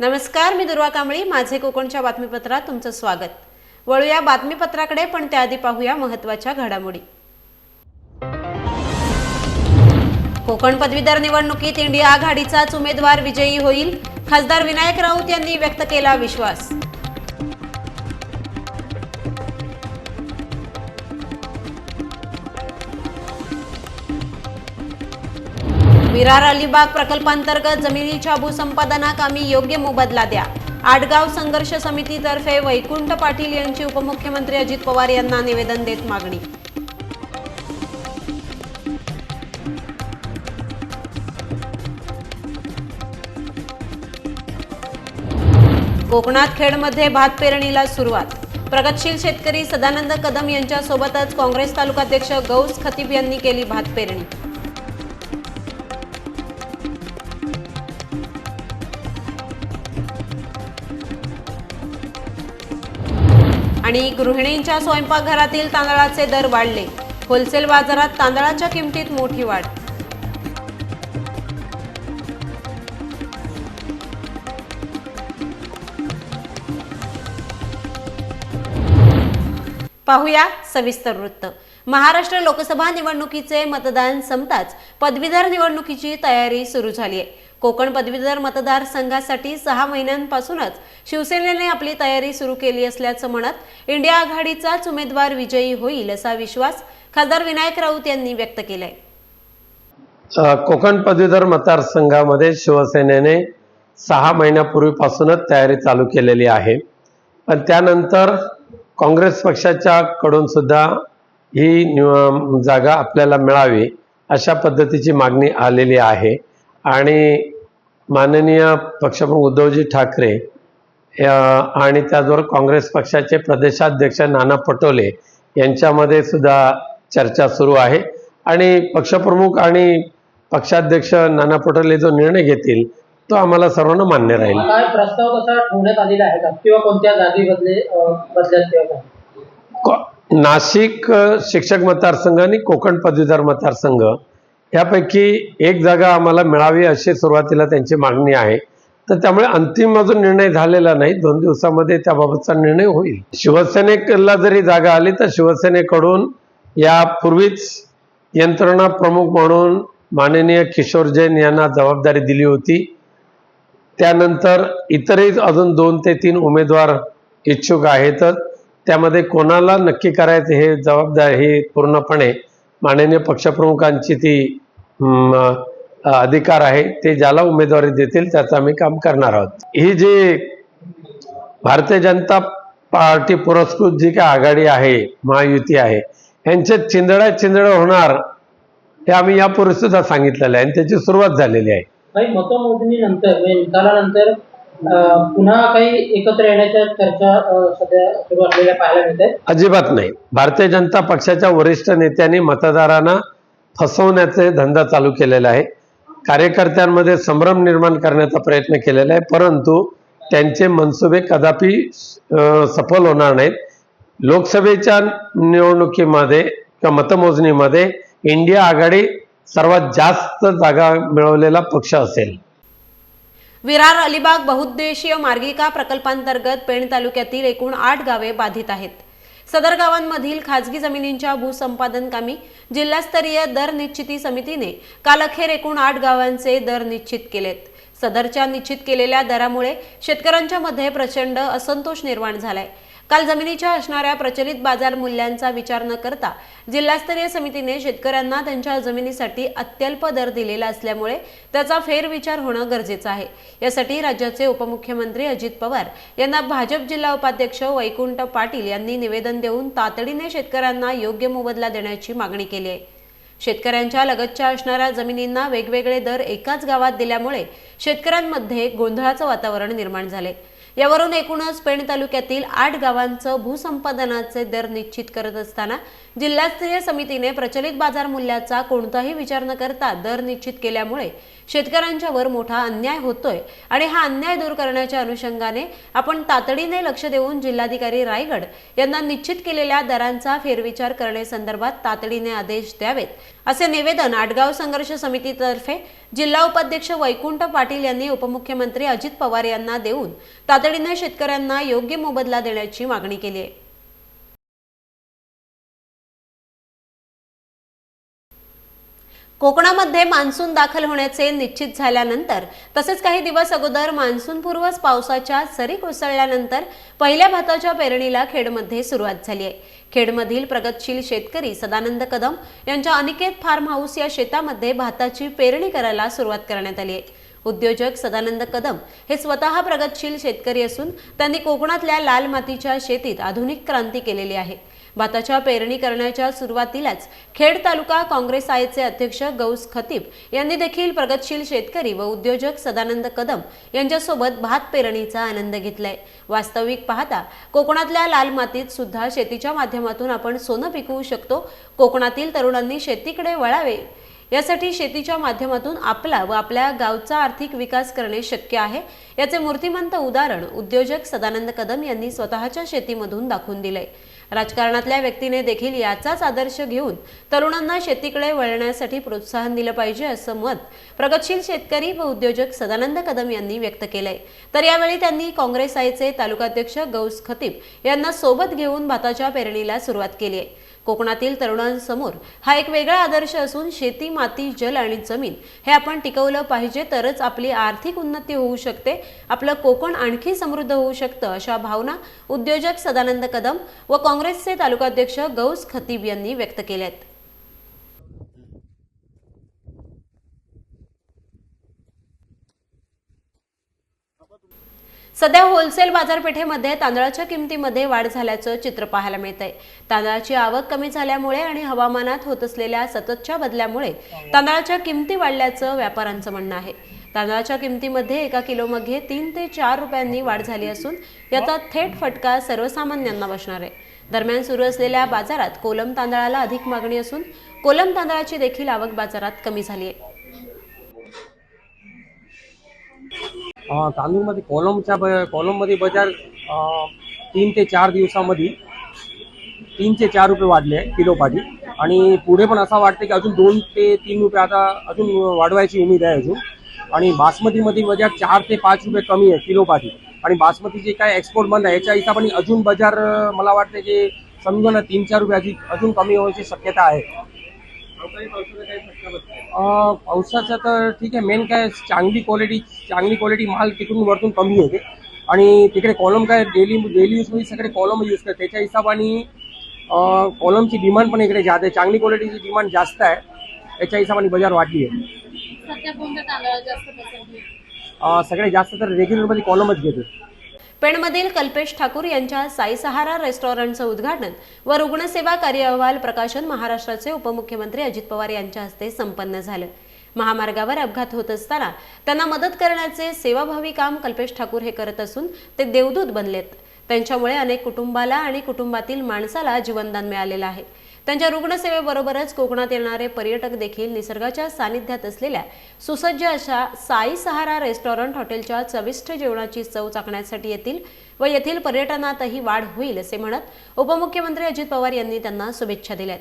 नमस्कार मी दुर्वा कांबळी. माझे कोकणच्या बातमीपत्रात तुमचं स्वागत. वळूया बातमीपत्राकडे पण त्याआधी पाहूया महत्त्वाच्या घडामोडी. कोकण पदवीधर निवडणुकीत इंडिया आघाडीचाच उमेदवार विजयी होईल खासदार विनायक राऊत यांनी व्यक्त केला विश्वास. विरार अलिबाग प्रकल्पांतर्गत जमिनीच्या भूसंपादनाकामी योग्य मोबदला द्या. आडगाव संघर्ष समितीतर्फे वैकुंठ पाटील यांची उपमुख्यमंत्री अजित पवार यांना निवेदन देत मागणी. कोकणात खेडमध्ये भात पेरणीला सुरुवात. प्रगतशील शेतकरी सदानंद कदम यांच्यासोबतच काँग्रेस तालुकाध्यक्ष गौस खतीब यांनी केली भात पेरणी. आणि गृहिणींच्या स्वयंपाकघरातील तांदळाचे दर वाढले. होलसेल बाजारात तांदळाच्या किमतीत मोठी वाढ. पाहूया सविस्तर वृत्त. महाराष्ट्र लोकसभा निवडणुकीचे मतदान संपताच पदवीधर निवडणुकीची तयारी सुरू झाली आहे कोकण पदवीधर मतदारसंघासाठी सहा महिन्यांपासूनच शिवसेनेने आपली तयारी सुरू केली असल्याचं म्हणत इंडिया आघाडीचाच उमेदवार विजयी होईल असा विश्वास खासदार विनायक राऊत यांनी व्यक्त केलाय. कोकण पदवीधर मतदारसंघामध्ये शिवसेनेने सहा महिन्यापूर्वीपासूनच तयारी चालू केलेली आहे. पण त्यानंतर काँग्रेस पक्षाच्या कडून सुद्धा ही जागा आपल्याला मिळावी अशा पद्धतीची मागणी आलेली आहे. आणि माननीय पक्षप्रमुख उद्धवजी ठाकरे आणि त्याचबरोबर काँग्रेस पक्षाचे प्रदेशाध्यक्ष नाना पटोले यांच्यामध्ये सुद्धा चर्चा सुरू आहे. आणि पक्षप्रमुख आणि पक्षाध्यक्ष नाना पटोले जो निर्णय घेतील तो आम्हाला सर्वांना मान्य राहील. काय प्रस्ताव कसा ठेवण्यात आलेला आहे का? किंवा कोणत्या जागी बदले बदल्यात नाशिक शिक्षक मतदारसंघ आणि कोकण पदवीधर मतदारसंघ यापैकी एक जागा आम्हाला मिळावी अशी सुरुवातीला त्यांची मागणी आहे. तर त्यामुळे अंतिम अजून निर्णय झालेला नाही. दोन दिवसामध्ये त्याबाबतचा निर्णय होईल. शिवसेनेला जरी जागा आली तर शिवसेनेकडून यापूर्वीच यंत्रणा प्रमुख म्हणून माननीय किशोर जैन यांना जबाबदारी दिली होती. त्यानंतर इतरही अजून दोन ते तीन उमेदवार इच्छुक आहेतच. त्यामध्ये कोणाला नक्की करायचं हे जबाबदार हे पूर्णपणे माननीय पक्षप्रमुखांची ती अधिकार आहे ते ज्याला उमेदवारी देतील त्याचं आम्ही काम करणार आहोत. ही जी भारतीय जनता पार्टी पुरस्कृत जी काय आघाडी आहे महायुती आहे यांच्यात चिंदड्या चिंदड होणार हे आम्ही यापूर्वी सुद्धा सांगितलेलं आहे आणि त्याची सुरुवात झालेली आहे. काही मतमोजणीनंतर म्हणजे निकालानंतर पुन्हा काही एकत्र येण्याच्या चर्चा सध्या सुरू असलेल्या पाहायला मिळत अजिबात नाही. भारतीय जनता पक्षाच्या वरिष्ठ नेत्यांनी मतदारांना फसवण्याचे धंदा चालू केलेला आहे. कार्यकर्त्यांमध्ये संभ्रम निर्माण करण्याचा प्रयत्न केलेला आहे परंतु त्यांचे मनसुबे कदापि सफल होणार नाहीत. लोकसभेच्या निवडणुकीमध्ये किंवा मतमोजणीमध्ये इंडिया आघाडी सर्वात जास्त जागा मिळवलेला पक्ष असेल. विरार अलिबाग बहुउद्देशीय मार्गिका प्रकल्पांतर्गत पेण तालुक्यातील एकूण आठ गावे बाधित आहेत. सदर गावांमधील खाजगी जमिनींच्या भूसंपादन कामी जिल्हास्तरीय दर निश्चिती समितीने काल अखेर एकूण आठ गावांचे दर निश्चित केलेत. सदरच्या निश्चित केलेल्या दरामुळे शेतकऱ्यांच्या मध्ये प्रचंड असंतोष निर्माण झालाय. काल जमिनीच्या असणाऱ्या प्रचलित बाजार मूल्यांचा विचार न करता जिल्हास्तरीय समितीने शेतकऱ्यांना त्यांच्या जमिनीसाठी अत्यल्प दर दिलेला असल्यामुळे त्याचा फेरविचार होणं गरजेचं आहे. यासाठी राज्याचे उपमुख्यमंत्री अजित पवार यांना भाजप जिल्हा उपाध्यक्ष वैकुंठ पाटील यांनी निवेदन देऊन तातडीने शेतकऱ्यांना योग्य मोबदला देण्याची मागणी केली आहे. शेतकऱ्यांच्या लगतच्या असणाऱ्या जमिनींना वेगवेगळे दर एकाच गावात दिल्यामुळे शेतकऱ्यांमध्ये गोंधळाचं वातावरण निर्माण झाले यावरून एकूणच पेण तालुक्यातील आठ गावांचं भूसंपादनाचे दर निश्चित करत असताना जिल्हास्तरीय समितीने प्रचलित बाजार मूल्याचा कोणताही विचार न करता दर निश्चित केल्यामुळे शेतकऱ्यांच्यावर मोठा अन्याय होतोय आणि हा अन्याय दूर करण्याच्या अनुषंगाने आपण तातडीने लक्ष देऊन जिल्हाधिकारी रायगड यांना निश्चित केलेल्या दरांचा फेरविचार करण्यासंदर्भात तातडीने आदेश द्यावेत. असे निवेदन आडगाव संघर्ष समितीतर्फे जिल्हा उपाध्यक्ष वैकुंठ पाटील यांनी उपमुख्यमंत्री अजित पवार यांना देऊन तातडीने शेतकऱ्यांना योग्य मोबदला देण्याची मागणी केली आहे. कोकणामध्ये मान्सून दाखल होण्याचे निश्चित झाल्यानंतर तसेच काही दिवस अगोदर मान्सूनपूर्व पावसाच्या सरी कोसळल्यानंतर पहिल्या भाताच्या पेरणीला खेडमध्ये सुरुवात झाली आहे. खेडमधील प्रगतशील शेतकरी सदानंद कदम यांच्या अनिकेत फार्म हाऊस या शेतामध्ये भाताची पेरणी करायला सुरुवात करण्यात आली आहे. उद्योजक सदानंद कदम हे स्वतः प्रगतशील शेतकरी असून त्यांनी कोकणातल्या लाल मातीच्या शेतीत आधुनिक क्रांती केलेली आहे. भाताच्या पेरणी करण्याच्या सुरुवातीलाच खेड तालुका काँग्रेस आयचे अध्यक्ष गौस खतीब यांनी देखील प्रगतशील शेतकरी व उद्योजक सदानंद कदम यांच्यासोबत भात पेरणीचा आनंद घेतलाय. वास्तविक पाहता कोकणातल्या लाल मातीत सुद्धा शेतीच्या माध्यमातून आपण सोनं पिकवू शकतो. कोकणातील तरुणांनी शेतीकडे वळावे. यासाठी शेतीच्या माध्यमातून आपला व आपल्या गावचा आर्थिक विकास करणे शक्य आहे. याचे मूर्तिमंत उदाहरण उद्योजक सदानंद कदम यांनी स्वतःच्या शेतीमधून दाखवून दिले राजकारणातल्या व्यक्तीने देखील याचाच आदर्श घेऊन तरुणांना शेतीकडे वळण्यासाठी प्रोत्साहन दिलं पाहिजे असं मत प्रगतशील शेतकरी व उद्योजक सदानंद कदम यांनी व्यक्त केलंय. तर यावेळी त्यांनी काँग्रेस आयचे तालुकाध्यक्ष गौस खतीब यांना सोबत घेऊन भाताच्या पेरणीला सुरुवात केली आहे. कोकणातील तरुणांसमोर हा एक वेगळा आदर्श असून शेती माती जल आणि जमीन हे आपण टिकवलं पाहिजे तरच आपली आर्थिक उन्नती होऊ शकते आपलं कोकण आणखी समृद्ध होऊ शकतं अशा भावना उद्योजक सदानंद कदम व काँग्रेसचे तालुकाध्यक्ष गौस खतीब यांनी व्यक्त केल्यात सध्या होलसेल बाजारपेठेमध्ये तांदळाच्या किमतीमध्ये वाढ झाल्याचं चित्र पाहायला मिळत आहे तांदळाची आवक कमी झाल्यामुळे आणि हवामानात होत असलेल्या सततच्या बदल्यामुळे तांदळाच्या किमती वाढल्याचं व्यापाऱ्यांचं म्हणणं आहे. तांदळाच्या किमतीमध्ये एका किलोमध्ये तीन ते चार रुपयांनी वाढ झाली असून याचा थेट फटका सर्वसामान्यांना बसणार आहे. दरम्यान सुरू असलेल्या बाजारात कोलम तांदळाला अधिक मागणी असून कोलम तांदळाची देखील आवक बाजारात कमी झाली आहे. तांदूळमध्ये कॉलमच्या ब कॉलममध्ये बाजार तीन ते चार दिवसामध्ये तीन ते चार रुपये वाढले आहे किलोपाठी आणि पुढे पण असं वाटतं की अजून दोन ते तीन रुपये आता अजून वाढवायची उमेद आहे अजून. आणि बासमतीमध्ये बाजार चार ते पाच रुपये कमी आहे किलोपाठी आणि बासमती जे काय एक्सपोर्ट बंद आहे याच्या हिशोबाने अजून बाजार मला वाटते की समजा ना तीन चार रुपये अजून कमी होण्याची शक्यता आहे. पावसाचं तर ठीक आहे मेन काय चांगली क्वालिटी चांगली क्वालिटी माल तिकडून वरतून कमी होते. आणि तिकडे कॉलम काय डेली डेली यूजमध्ये सगळे कॉलम यूज करतात. त्याच्या हिशोबाने कॉलमची डिमांड पण इकडे जास्त आहे. चांगली क्वालिटीची डिमांड जास्त आहे. त्याच्या हिशोबाने बाजार वाढली आहे? सगळ्यात जास्त तर रेग्युलरमध्ये कॉलमच घेतो पेणमधील कल्पेश ठाकूर यांच्या साई सहारा रेस्टॉरंटचं उद्घाटन व रुग्णसेवा कार्य अहवाल प्रकाशन महाराष्ट्राचे उपमुख्यमंत्री अजित पवार यांच्या हस्ते संपन्न झालं. महामार्गावर अपघात होत असताना त्यांना मदत करण्याचे सेवाभावी काम कल्पेश ठाकूर हे करत असून ते देवदूत बनलेत. त्यांच्यामुळे अनेक कुटुंबाला आणि कुटुंबातील माणसाला जीवनदान मिळालेलं आहे. त्यांच्या रुग्णसेवेबरोबरच कोकणात येणारे पर्यटक देखील निसर्गाच्या सानिध्यात असलेल्या सुसज्ज अशा साई सहारा रेस्टॉरंट हॉटेलच्या चविष्ट जेवणाची चव चाकण्यासाठी येतील व येथील पर्यटनातही वाढ होईल असे म्हणत उपमुख्यमंत्री अजित पवार यांनी त्यांना शुभेच्छा दिल्यात.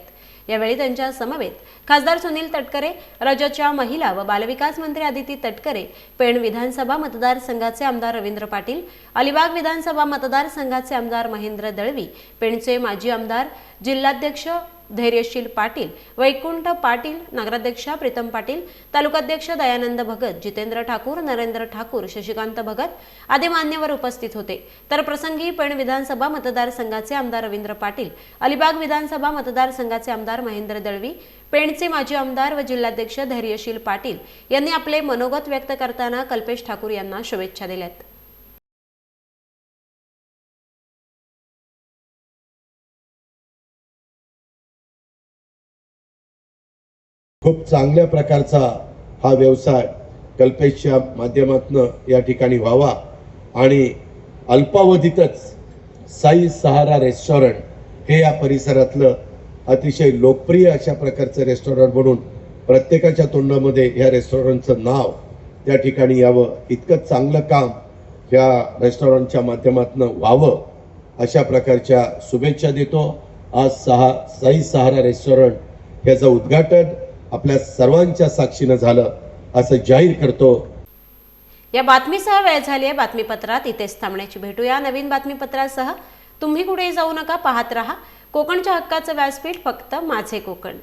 यावेळी त्यांच्या समवेत खासदार सुनील तटकरे राज्याच्या महिला व बालविकास मंत्री आदिती तटकरे पेण विधानसभा मतदारसंघाचे आमदार रवींद्र पाटील अलिबाग विधानसभा मतदारसंघाचे आमदार महेंद्र दळवी पेणचे माजी आमदार जिल्हाध्यक्ष धैर्यशील पाटील वैकुंठ पाटील नगराध्यक्षा प्रीतम पाटील तालुकाध्यक्ष दयानंद भगत जितेंद्र ठाकूर नरेंद्र ठाकूर शशिकांत भगत आदी मान्यवर उपस्थित होते. तर प्रसंगी पेण विधानसभा मतदारसंघाचे आमदार रवींद्र पाटील अलिबाग विधानसभा मतदारसंघाचे आमदार महेंद्र दळवी पेणचे माजी आमदार व जिल्हाध्यक्ष धैर्यशील पाटील यांनी आपले मनोगत व्यक्त करताना कल्पेश ठाकूर यांना शुभेच्छा दिल्यात. खूप चांगल्या प्रकारचा हा व्यवसाय कल्पेशच्या माध्यमातून या ठिकाणी व्हावा. आणि अल्पावधीतच साई सहारा रेस्टॉरंट हे या परिसरातलं अतिशय लोकप्रिय अशा प्रकारचं रेस्टॉरंट म्हणून प्रत्येकाच्या तोंडामध्ये ह्या रेस्टॉरंटचं नाव त्या ठिकाणी यावं. इतकं चांगलं काम ह्या रेस्टॉरंटच्या माध्यमातून व्हावं अशा प्रकारच्या शुभेच्छा देतो. आज सहा साई सहारा रेस्टॉरंट ह्याचं उद्घाटन आपल्या सर्वांच्या साक्षीनं झालं असं जाहीर करतो. या बातमीसह वेळ झाली आहे. बातमीपत्रात इथेच थांबण्याची भेटूया नवीन बातमीपत्रासह तुम्ही कुठेही जाऊ नका पाहत राहा. कोकणच्या हक्काचं व्यासपीठ फक्त माझे कोकण.